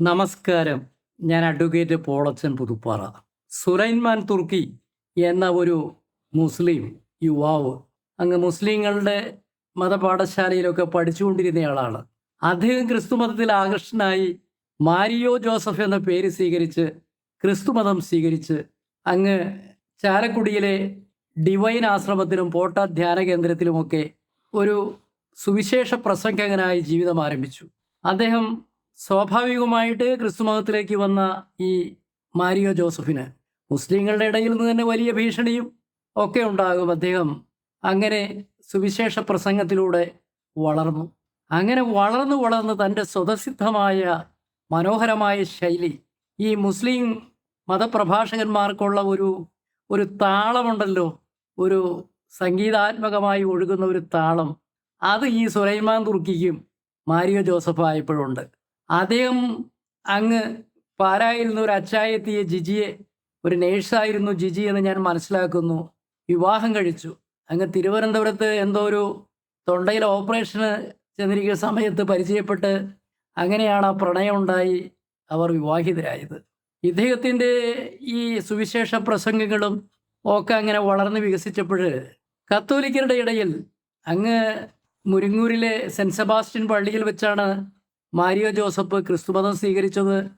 നമസ്കാരം. ഞാൻ advocate Polachan Puthuppara. Suleiman തുർക്കി എന്ന ഒരു മുസ്ലിം യുവാവ് അങ്ങ് മുസ്ലിങ്ങളുടെ മതപാഠശാലയിലൊക്കെ പഠിച്ചുകൊണ്ടിരുന്നയാളാണ്. അദ്ദേഹം ക്രിസ്തുമതത്തിൽ ആകർഷനായി മാരിയോ ജോസഫ് എന്ന പേര് സ്വീകരിച്ച് ക്രിസ്തുമതം സ്വീകരിച്ച് അങ്ങ് ചാലക്കുടിയിലെ ഡിവൈൻ ആശ്രമത്തിലും പോട്ട ധ്യാന കേന്ദ്രത്തിലുമൊക്കെ ഒരു സുവിശേഷ പ്രസംഗകനായി ജീവിതം ആരംഭിച്ചു. അദ്ദേഹം സ്വാഭാവികമായിട്ട് ക്രിസ്തു മതത്തിലേക്ക് വന്ന ഈ മാരിയോ ജോസഫിന് മുസ്ലിങ്ങളുടെ ഇടയിൽ നിന്ന് തന്നെ വലിയ ഭീഷണിയും ഒക്കെ ഉണ്ടാകും. അദ്ദേഹം അങ്ങനെ സുവിശേഷ പ്രസംഗത്തിലൂടെ വളർന്നു. അങ്ങനെ വളർന്നു വളർന്ന് തന്റെ സ്വതസിദ്ധമായ മനോഹരമായ ശൈലി ഈ മുസ്ലിം മതപ്രഭാഷകന്മാർക്കുള്ള ഒരു ഒരു താളമുണ്ടല്ലോ. ഒരു സംഗീതാത്മകമായി ഒഴുകുന്ന ഒരു താളം. അത് ഈ സുലൈമാൻ തുർക്കിക്കും മാരിയോ ജോസഫ് ആയപ്പോഴുണ്ട് അദ്ദേഹം അങ്ങ് പാലായിൽ ഒരു അച്ചായെത്തിയ ജിജിയെ ഒരു നേഴ്സായിരുന്നു ജിജി എന്ന് ഞാൻ മനസ്സിലാക്കുന്നു. വിവാഹം കഴിച്ചു. അങ്ങ് തിരുവനന്തപുരത്ത് എന്തോ ഒരു തൊണ്ടയിൽ ഓപ്പറേഷന് ചെന്നിരിക്കുന്ന സമയത്ത് പരിചയപ്പെട്ട് അങ്ങനെയാണ് ആ പ്രണയം ഉണ്ടായി അവർ വിവാഹിതരായത്. ഇദ്ദേഹത്തിന്റെ ഈ സുവിശേഷ പ്രസംഗങ്ങളും ഒക്കെ അങ്ങനെ വളർന്ന് വികസിച്ചപ്പോൾ കത്തോലിക്കരുടെ ഇടയിൽ അങ്ങ് മുരിങ്ങൂരിലെ സെന്റ് സെബാസ്റ്റ്യൻ പള്ളിയിൽ വെച്ചാണ് മാരിയോ ജോസഫ് ക്രിസ്തുമതം സ്വീകരിച്ചത്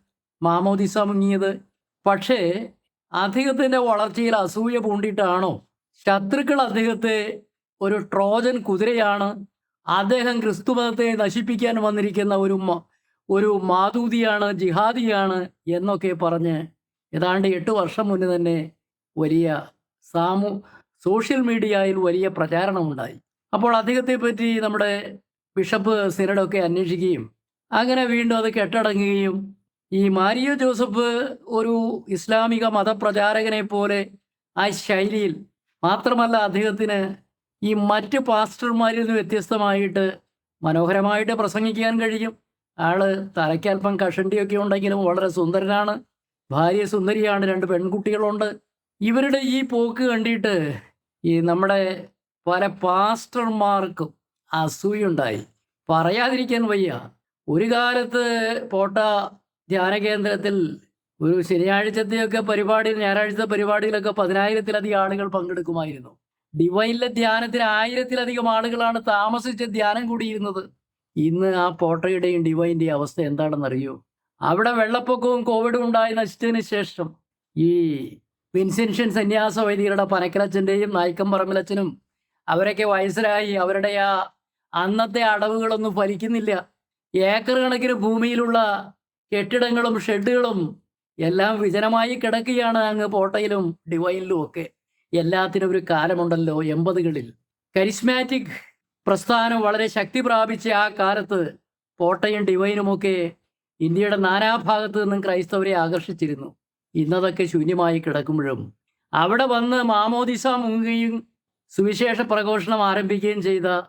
മാമോദിസ മുങ്ങിയത്. പക്ഷേ അദ്ദേഹത്തിന്റെ വളർച്ചയിൽ അസൂയ പൂണ്ടിട്ടാണോ? ശത്രുക്കൾ അദ്ദേഹത്തെ ഒരു ട്രോജൻ കുതിരയാണ്. അദ്ദേഹം ക്രിസ്തുമതത്തെ നശിപ്പിക്കാൻ വന്നിരിക്കുന്ന ഒരു ഒരു മാതൂതിയാണ് ജിഹാദിയാണ് എന്നൊക്കെ പറഞ്ഞ് ഏതാണ്ട് എട്ട് വർഷം മുന്നേ തന്നെ വലിയ സാമൂ സോഷ്യൽ മീഡിയയിൽ വലിയ പ്രചാരണമുണ്ടായി അപ്പോൾ അദ്ദേഹത്തെ പറ്റി നമ്മുടെ ബിഷപ്പ് സിനഡൊക്കെ അന്വേഷിക്കുകയും അങ്ങനെ വീണ്ടും അത് കെട്ടടങ്ങുകയും ഈ മാരിയ ജോസഫ് ഒരു ഇസ്ലാമിക മതപ്രചാരകനെ പോലെ ആ ശൈലിയിൽ മാത്രമല്ല അദ്ദേഹത്തിന് ഈ മറ്റ് പാസ്റ്റർമാരിൽ നിന്ന് വ്യത്യസ്തമായിട്ട് മനോഹരമായിട്ട് പ്രസംഗിക്കാൻ കഴിയും. ആൾ തലയ്ക്കല്പം കഷണ്ടിയൊക്കെ ഉണ്ടെങ്കിലും വളരെ സുന്ദരനാണ്. ഭാര്യ സുന്ദരിയാണ് രണ്ട് പെൺകുട്ടികളുണ്ട്. ഇവരുടെ ഈ പോക്ക് കണ്ടിട്ട് ഈ നമ്മുടെ പല പാസ്റ്റർമാർക്കും അസൂയുണ്ടായി. പറയാതിരിക്കാൻ വയ്യ. ഒരു കാലത്ത് പോട്ട ധ്യാന കേന്ദ്രത്തിൽ ഒരു ശനിയാഴ്ചത്തെയൊക്കെ പരിപാടിയിൽ ഞായറാഴ്ചത്തെ പരിപാടിയിലൊക്കെ പതിനായിരത്തിലധികം ആളുകൾ പങ്കെടുക്കുമായിരുന്നു. ഡിവൈനിലെ ധ്യാനത്തിന് ആയിരത്തിലധികം ആളുകളാണ് താമസിച്ച് ധ്യാനം കൂടിയിരുന്നത്. ഇന്ന് ആ പോട്ടയുടെയും ഡിവൈന്റെയും അവസ്ഥ എന്താണെന്നറിയോ? അവിടെ വെള്ളപ്പൊക്കവും കോവിഡും ഉണ്ടായി നശിച്ചതിന് ശേഷം ഈ വിൻസെൻഷ്യൻ സന്യാസ വൈദികരുടെ പനക്കലച്ചന്റെയും നായിക്കം പറമ്പിലച്ചനും അവരൊക്കെ വയസ്സിലായി. അവരുടെ ആ അന്നത്തെ അടവുകളൊന്നും ഫലിക്കുന്നില്ല. ഏക്കർ കണക്കിന് ഭൂമിയിലുള്ള കെട്ടിടങ്ങളും ഷെഡുകളും എല്ലാം വിജനമായി കിടക്കുകയാണ് അങ്ങ് പോട്ടയിലും ഡിവൈനിലും ഒക്കെ. എല്ലാത്തിനും ഒരു കാലമുണ്ടല്ലോ എൺപതുകളിൽ. കരിസ്മാറ്റിക് പ്രസ്ഥാനം വളരെ ശക്തി പ്രാപിച്ച ആ കാലത്ത് പോട്ടയും ഡിവൈനുമൊക്കെ ഇന്ത്യയുടെ നാനാഭാഗത്തു നിന്നും ക്രൈസ്തവരെ ആകർഷിച്ചിരുന്നു. ഇന്നതൊക്കെ ശൂന്യമായി കിടക്കുമ്പോഴും. അവിടെ വന്ന് മാമോദിസ മുങ്ങുകയും സുവിശേഷ പ്രഘോഷണം ആരംഭിക്കുകയും ചെയ്ത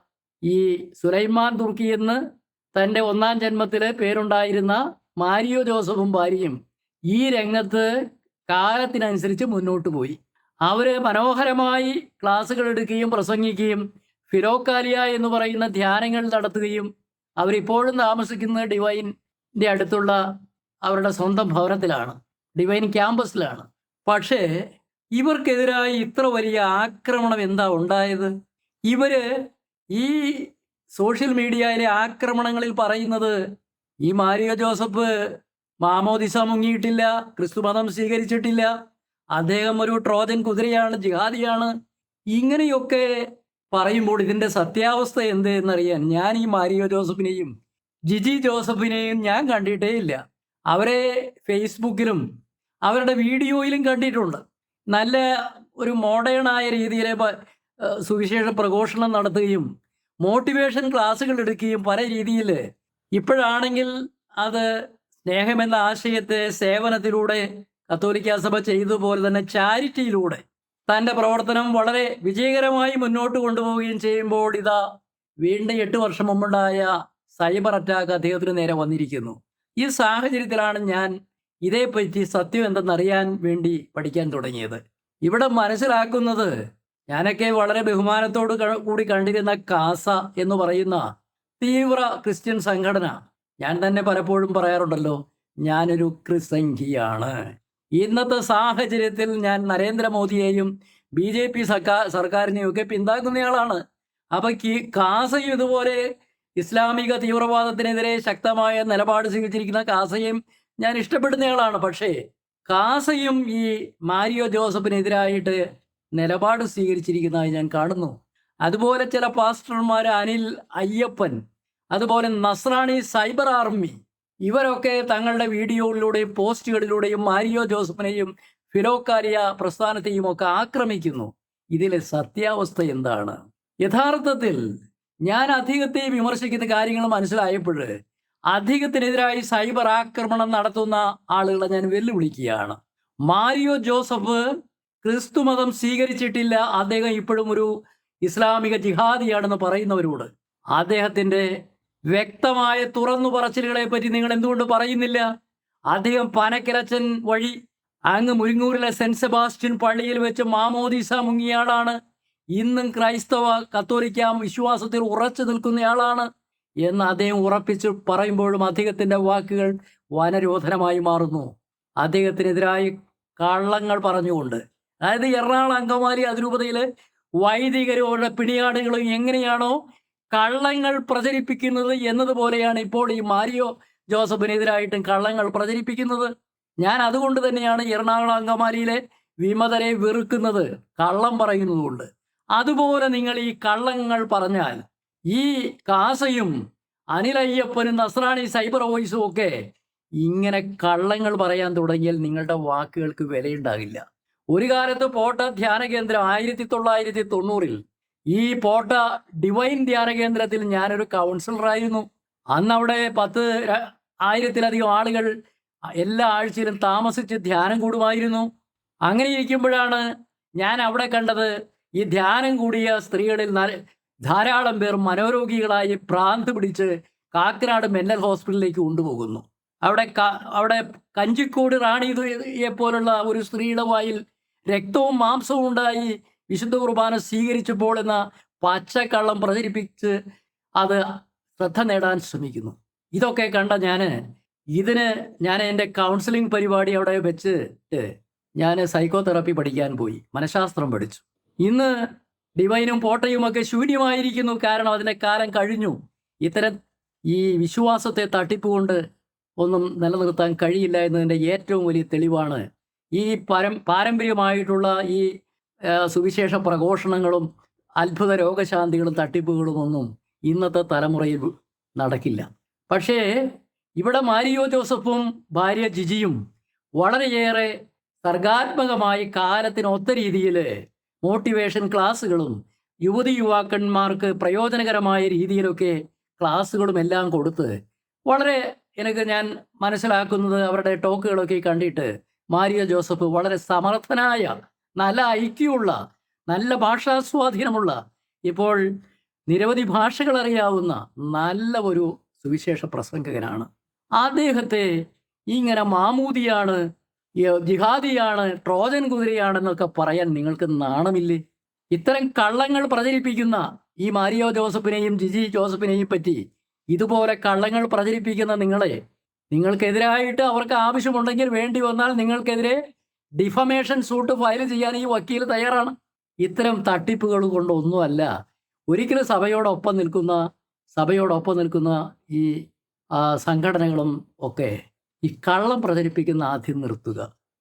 ഈ സുലൈമാൻ തുർക്കി എന്ന് തന്റെ ഒന്നാം ജന്മത്തിലെ പേരുണ്ടായിരുന്ന മാരിയോ ജോസഫും ഭാര്യയും ഈ രംഗത്ത് കാലത്തിനനുസരിച്ച് മുന്നോട്ട് പോയി. അവർ മനോഹരമായി ക്ലാസ്സുകൾ എടുക്കുകയും പ്രസംഗിക്കുകയും ഫിലോക്കാലിയ എന്ന് പറയുന്ന ധ്യാനങ്ങൾ നടത്തുകയും അവരിപ്പോഴും താമസിക്കുന്നത് ഡിവൈന്റെ അടുത്തുള്ള അവരുടെ സ്വന്തം ഭവനത്തിലാണ് ഡിവൈൻ ക്യാമ്പസിലാണ്. പക്ഷേ ഇവർക്കെതിരായി ഇത്ര വലിയ ആക്രമണം എന്താ ഉണ്ടായത്? ഇവർ ഈ സോഷ്യൽ മീഡിയയിലെ ആക്രമണങ്ങളിൽ പറയുന്നത് ഈ മാരിയോ ജോസഫ് മാമോദിസ മുങ്ങിയിട്ടില്ല ക്രിസ്തുമതം സ്വീകരിച്ചിട്ടില്ല അദ്ദേഹം ഒരു ട്രോജൻ കുതിരയാണ് ജിഹാദിയാണ്. ഇങ്ങനെയൊക്കെ പറയുമ്പോൾ ഇതിന്റെ സത്യാവസ്ഥ എന്ത് എന്നറിയാൻ ഞാൻ ഈ മാരിയോ ജോസഫിനെയും ജിജി ജോസഫിനെയും ഞാൻ കണ്ടിട്ടേ ഇല്ല. അവരെ ഫേസ്ബുക്കിലും അവരുടെ വീഡിയോയിലും കണ്ടിട്ടുണ്ട്. നല്ല ഒരു മോഡേണായ രീതിയിലെ സുവിശേഷ പ്രഘോഷണം നടത്തുകയും മോട്ടിവേഷൻ ക്ലാസ്സുകൾ എടുക്കുകയും പല രീതിയിൽ ഇപ്പോഴാണെങ്കിൽ അത് സ്നേഹമെന്ന ആശയത്തെ സേവനത്തിലൂടെ കത്തോലിക്ക സഭ ചെയ്തതുപോലെ തന്നെ ചാരിറ്റിയിലൂടെ തന്റെ പ്രവർത്തനം വളരെ വിജയകരമായി മുന്നോട്ട് കൊണ്ടുപോവുകയും ചെയ്യുമ്പോൾ ഇതാ വീണ്ടും എട്ട് വർഷം മുമ്പുണ്ടായ സൈബർ അറ്റാക്ക് അദ്ദേഹത്തിന് നേരെ വന്നിരിക്കുന്നു. ഈ സാഹചര്യത്തിലാണ് ഞാൻ ഇതേപ്പറ്റി സത്യം എന്തെന്നറിയാൻ വേണ്ടി പഠിക്കാൻ തുടങ്ങിയത്. ഇവിടെ മനസ്സിലാക്കുന്നത് ഞാനൊക്കെ വളരെ ബഹുമാനത്തോട് കൂടി കണ്ടിരുന്ന കാസ എന്ന് പറയുന്ന തീവ്ര ക്രിസ്ത്യൻ സംഘടന. ഞാൻ തന്നെ പലപ്പോഴും പറയാറുണ്ടല്ലോ ഞാനൊരു ക്രിസംഖിയാണ്. ഇന്നത്തെ സാഹചര്യത്തിൽ ഞാൻ നരേന്ദ്രമോദിയെയും ബി ജെ പി സർക്കാർ സർക്കാരിനെയും ഒക്കെ പിന്താക്കുന്നയാളാണ് അപ്പൊ കി- കാസയും ഇതുപോലെ ഇസ്ലാമിക തീവ്രവാദത്തിനെതിരെ ശക്തമായ നിലപാട് സ്വീകരിച്ചിരിക്കുന്ന കാസയും ഞാൻ ഇഷ്ടപ്പെടുന്നയാളാണ്. പക്ഷേ കാസയും ഈ മാരിയോ ജോസഫിനെതിരായിട്ട് നിലപാട് സ്വീകരിച്ചിരിക്കുന്നതായി ഞാൻ കാണുന്നു. അതുപോലെ ചില പാസ്റ്റർമാർ അനിൽ അയ്യപ്പൻ അതുപോലെ നസ്രാണി സൈബർ ആർമി ഇവരൊക്കെ തങ്ങളുടെ വീഡിയോകളിലൂടെയും പോസ്റ്റുകളിലൂടെയും മാരിയോ ജോസഫിനെയും ഫിലോക്കാരിയ പ്രസ്ഥാനത്തെയും ഒക്കെ ആക്രമിക്കുന്നു. ഇതിലെ സത്യാവസ്ഥ എന്താണ്? യഥാർത്ഥത്തിൽ ഞാൻ അധികത്തെ വിമർശിക്കുന്ന കാര്യങ്ങൾ മനസ്സിലായപ്പോൾ അധികത്തിനെതിരായി സൈബർ ആക്രമണം നടത്തുന്ന ആളുകളെ ഞാൻ വെല്ലുവിളിക്കുകയാണ്. മാരിയോ ജോസഫ് ക്രിസ്തുമതം സ്വീകരിച്ചിട്ടില്ല. അദ്ദേഹം ഇപ്പോഴും ഒരു ഇസ്ലാമിക ജിഹാദിയാണെന്ന് പറയുന്നവരോട്. അദ്ദേഹത്തിന്റെ വ്യക്തമായ തുറന്നു പറച്ചിലുകളെ പറ്റി നിങ്ങൾ എന്തുകൊണ്ട് പറയുന്നില്ല? അദ്ദേഹം പനക്കിലച്ചൻ വഴി അങ്ങ് മുരിങ്ങൂരിലെ സെന്റ് സെബാസ്റ്റ്യൻ പള്ളിയിൽ വെച്ച് മാമോദീസ മുങ്ങിയയാളാണ് ഇന്നും ക്രൈസ്തവ കത്തോലിക്ക വിശ്വാസത്തിൽ ഉറച്ചു നിൽക്കുന്നയാളാണ് എന്ന് അദ്ദേഹം ഉറപ്പിച്ച് പറയുമ്പോഴും അദ്ദേഹത്തിന്റെ വാക്കുകൾ വനരോധനമായി മാറുന്നു. അദ്ദേഹത്തിനെതിരായി കള്ളങ്ങൾ പറഞ്ഞുകൊണ്ട് അതായത് എറണാകുളം അങ്കമാലി അതിരൂപതയിലെ വൈദികരോടെ പിടിയാടുകളും എങ്ങനെയാണോ കള്ളങ്ങൾ പ്രചരിപ്പിക്കുന്നത് എന്നതുപോലെയാണ് ഇപ്പോൾ ഈ മാരിയോ ജോസഫിനെതിരായിട്ടും കള്ളങ്ങൾ പ്രചരിപ്പിക്കുന്നത്. ഞാൻ അതുകൊണ്ട് തന്നെയാണ് എറണാകുളം അങ്കമാലിയിലെ വിമതരെ വെറുക്കുന്നത് കള്ളം പറയുന്നതുകൊണ്ട്. അതുപോലെ നിങ്ങൾ ഈ കള്ളങ്ങൾ പറഞ്ഞാൽ ഈ കാസയും അനിലയ്യപ്പനും നസ്രാണി സൈബർ വോയിസും ഒക്കെ ഇങ്ങനെ കള്ളങ്ങൾ പറയാൻ തുടങ്ങിയാൽ നിങ്ങളുടെ വാക്കുകൾക്ക് വിലയുണ്ടാകില്ല. ഒരു കാലത്ത് പോട്ട ധ്യാന കേന്ദ്രം ആയിരത്തി തൊള്ളായിരത്തി തൊണ്ണൂറിൽ ഈ പോട്ട ഡിവൈൻ ധ്യാന കേന്ദ്രത്തിൽ ഞാനൊരു കൗൺസിലറായിരുന്നു അന്ന് അവിടെ പത്ത് ആയിരത്തിലധികം ആളുകൾ എല്ലാ ആഴ്ചയിലും താമസിച്ച് ധ്യാനം കൂടുമായിരുന്നു. അങ്ങനെ ഇരിക്കുമ്പോഴാണ് ഞാൻ അവിടെ കണ്ടത് ഈ ധ്യാനം കൂടിയ സ്ത്രീകളിൽ ധാരാളം പേർ മനോരോഗികളായി പ്രാന്ത് പിടിച്ച് കാക്കനാട് മെന്റൽ ഹോസ്പിറ്റലിലേക്ക് കൊണ്ടുപോകുന്നു. അവിടെ അവിടെ കഞ്ചിക്കോട് റാണിയെ പോലുള്ള ഒരു സ്ത്രീയുടെ വായിൽ രക്തവും മാംസവും ഉണ്ടായി വിശുദ്ധ കുർബാന സ്വീകരിച്ചപ്പോൾ എന്ന പച്ചക്കള്ളം പ്രചരിപ്പിച്ച് അത് ശ്രദ്ധ നേടാൻ ശ്രമിക്കുന്നു. ഇതൊക്കെ കണ്ട ഞാൻ ഇതിന് ഞാൻ എന്റെ കൗൺസിലിംഗ് പരിപാടി അവിടെ വെച്ചിട്ട് ഞാൻ സൈക്കോ തെറാപ്പി പഠിക്കാൻ പോയി. മനഃശാസ്ത്രം പഠിച്ചു. ഇന്ന് ഡിവൈനും പോട്ടയും ഒക്കെ ശൂന്യമായിരിക്കുന്നു. കാരണം അതിന്റെ കാലം കഴിഞ്ഞു. ഇത്തരം ഈ വിശ്വാസത്തെ തട്ടിപ്പ് കൊണ്ട് ഒന്നും നിലനിർത്താൻ കഴിയില്ല എന്നതിന്റെ ഏറ്റവും വലിയ തെളിവാണ് ഈ പരം പാരമ്പര്യമായിട്ടുള്ള ഈ സുവിശേഷ പ്രഘോഷണങ്ങളും അത്ഭുത രോഗശാന്തികളും തട്ടിപ്പുകളും ഒന്നും ഇന്നത്തെ തലമുറയിൽ നടക്കില്ല. പക്ഷേ ഇവിടെ മാരിയോ ജോസഫും ഭാര്യ ജിജിയും വളരെയേറെ സർഗാത്മകമായി കാലത്തിനൊത്ത രീതിയിൽ മോട്ടിവേഷൻ ക്ലാസ്സുകളും യുവതി യുവാക്കന്മാർക്ക് പ്രയോജനകരമായ രീതിയിലൊക്കെ ക്ലാസ്സുകളും എല്ലാം കൊടുത്ത് വളരെ എനിക്ക് ഞാൻ മനസ്സിലാക്കുന്നത് അവരുടെ ടോക്കുകളൊക്കെ കണ്ടിട്ട് മാരിയ ജോസഫ് വളരെ സമർത്ഥനായ നല്ല ഐക്യമുള്ള നല്ല ഭാഷാസ്വാധീനമുള്ള ഇപ്പോൾ നിരവധി ഭാഷകൾ അറിയാവുന്ന നല്ല ഒരു സുവിശേഷ പ്രസംഗകനാണ്. അദ്ദേഹത്തെ ഇങ്ങനെ മാമൂതിയാണ് ജിഹാദിയാണ് ട്രോജൻ കുതിരയാണെന്നൊക്കെ പറയാൻ നിങ്ങൾക്ക് നാണമില്ലേ? ഇത്തരം കള്ളങ്ങൾ പ്രചരിപ്പിക്കുന്ന ഈ മാരിയോ ജോസഫിനെയും ജിജി ജോസഫിനെയും പറ്റി ഇതുപോലെ കള്ളങ്ങൾ പ്രചരിപ്പിക്കുന്ന നിങ്ങളെ നിങ്ങൾക്കെതിരായിട്ട് അവർക്ക് ആവശ്യമുണ്ടെങ്കിൽ വേണ്ടി വന്നാൽ നിങ്ങൾക്കെതിരെ ഡിഫമേഷൻ സൂട്ട് ഫയൽ ചെയ്യാൻ ഈ വക്കീൽ തയ്യാറാണ്. ഇത്തരം തട്ടിപ്പുകൾ കൊണ്ടൊന്നുമല്ല. ഒരിക്കലും സഭയോടൊപ്പം നിൽക്കുന്ന സഭയോടൊപ്പം നിൽക്കുന്ന ഈ സംഘടനകളും ഒക്കെ ഈ കള്ളം പ്രചരിപ്പിക്കുന്ന ആദ്യം നിർത്തുക.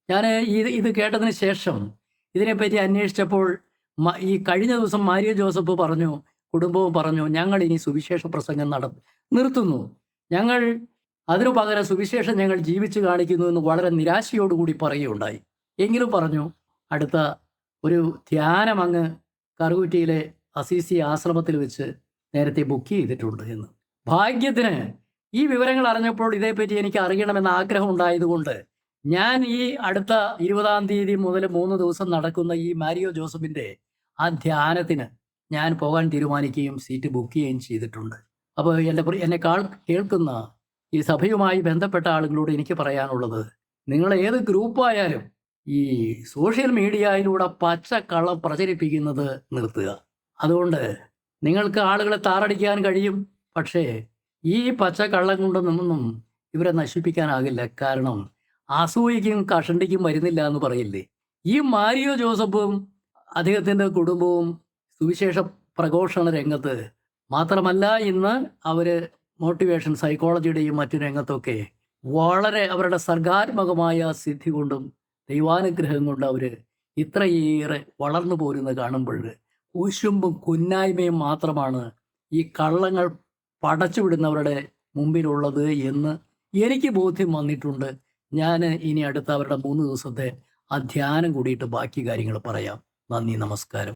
ഞാൻ ഇത് ഇത് കേട്ടതിന് ശേഷം ഇതിനെപ്പറ്റി അന്വേഷിച്ചപ്പോൾ ഈ കഴിഞ്ഞ ദിവസം മാരിയ ജോസഫ് പറഞ്ഞു കുടുംബവും പറഞ്ഞു ഞങ്ങൾ ഇനി സുവിശേഷ പ്രസംഗം നട നിർത്തുന്നു. ഞങ്ങൾ അതിനു പകരം സുവിശേഷം ഞങ്ങൾ ജീവിച്ചു കാണിക്കുന്നു എന്ന് വളരെ നിരാശയോടുകൂടി പറയുകയുണ്ടായി. എങ്കിലും പറഞ്ഞു അടുത്ത ഒരു ധ്യാനം അങ്ങ് കറുകുറ്റിയിലെ അസീസി ആശ്രമത്തിൽ വെച്ച് നേരത്തെ ബുക്ക് ചെയ്തിട്ടുണ്ട് എന്ന്. ഭാഗ്യത്തിന് ഈ വിവരങ്ങൾ അറിഞ്ഞപ്പോൾ ഇതേപ്പറ്റി എനിക്ക് അറിയണമെന്ന ആഗ്രഹം ഉണ്ടായതുകൊണ്ട് ഞാൻ ഈ അടുത്ത ഇരുപതാം തീയതി മുതൽ മൂന്ന് ദിവസം നടക്കുന്ന ഈ മാരിയോ ജോസഫിന്റെ ആ ധ്യാനത്തിന് ഞാൻ പോകാൻ തീരുമാനിക്കുകയും സീറ്റ് ബുക്ക് ചെയ്യുകയും ചെയ്തിട്ടുണ്ട്. അപ്പോൾ എന്റെ പ്രി- എന്നെ കാൾ കേൾക്കുന്ന ഈ സഭയുമായി ബന്ധപ്പെട്ട ആളുകളോട് എനിക്ക് പറയാനുള്ളത് നിങ്ങൾ ഏത് ഗ്രൂപ്പായാലും ഈ സോഷ്യൽ മീഡിയയിലൂടെ പച്ചക്കള്ളം പ്രചരിപ്പിക്കുന്നത് നിർത്തുക. അതുകൊണ്ട് നിങ്ങൾക്ക് ആളുകളെ താറടിക്കാൻ കഴിയും പക്ഷേ ഈ പച്ചക്കള്ളം കൊണ്ട് നിന്നും ഇവരെ നശിപ്പിക്കാനാകില്ല. കാരണം അസൂയയ്ക്കും കഷണ്ടിക്കും വരുന്നില്ല എന്ന് പറയില്ലേ? ഈ മാരിയോ ജോസഫും അദ്ദേഹത്തിന്റെ കുടുംബവും സുവിശേഷ പ്രഘോഷണ രംഗത്ത് മാത്രമല്ല ഇന്ന് അവർ മോട്ടിവേഷൻ സൈക്കോളജിയുടെയും മറ്റു രംഗത്തൊക്കെ വളരെ അവരുടെ സർഗാത്മകമായ സിദ്ധി കൊണ്ടും ദൈവാനുഗ്രഹം കൊണ്ടും അവർ ഇത്രയേറെ വളർന്നു പോരുന്നത് കാണുമ്പോൾ കുശുമ്പും കുന്നായ്മയും മാത്രമാണ് ഈ കള്ളങ്ങൾ പടച്ചുവിടുന്നവരുടെ മുമ്പിലുള്ളത് എന്ന് എനിക്ക് ബോധ്യം വന്നിട്ടുണ്ട്. ഞാൻ ഇനി അടുത്ത അവരുടെ മൂന്ന് ദിവസത്തെ ആ ധ്യാനം കൂടിയിട്ട് ബാക്കി കാര്യങ്ങൾ പറയാം. നന്ദി നമസ്കാരം.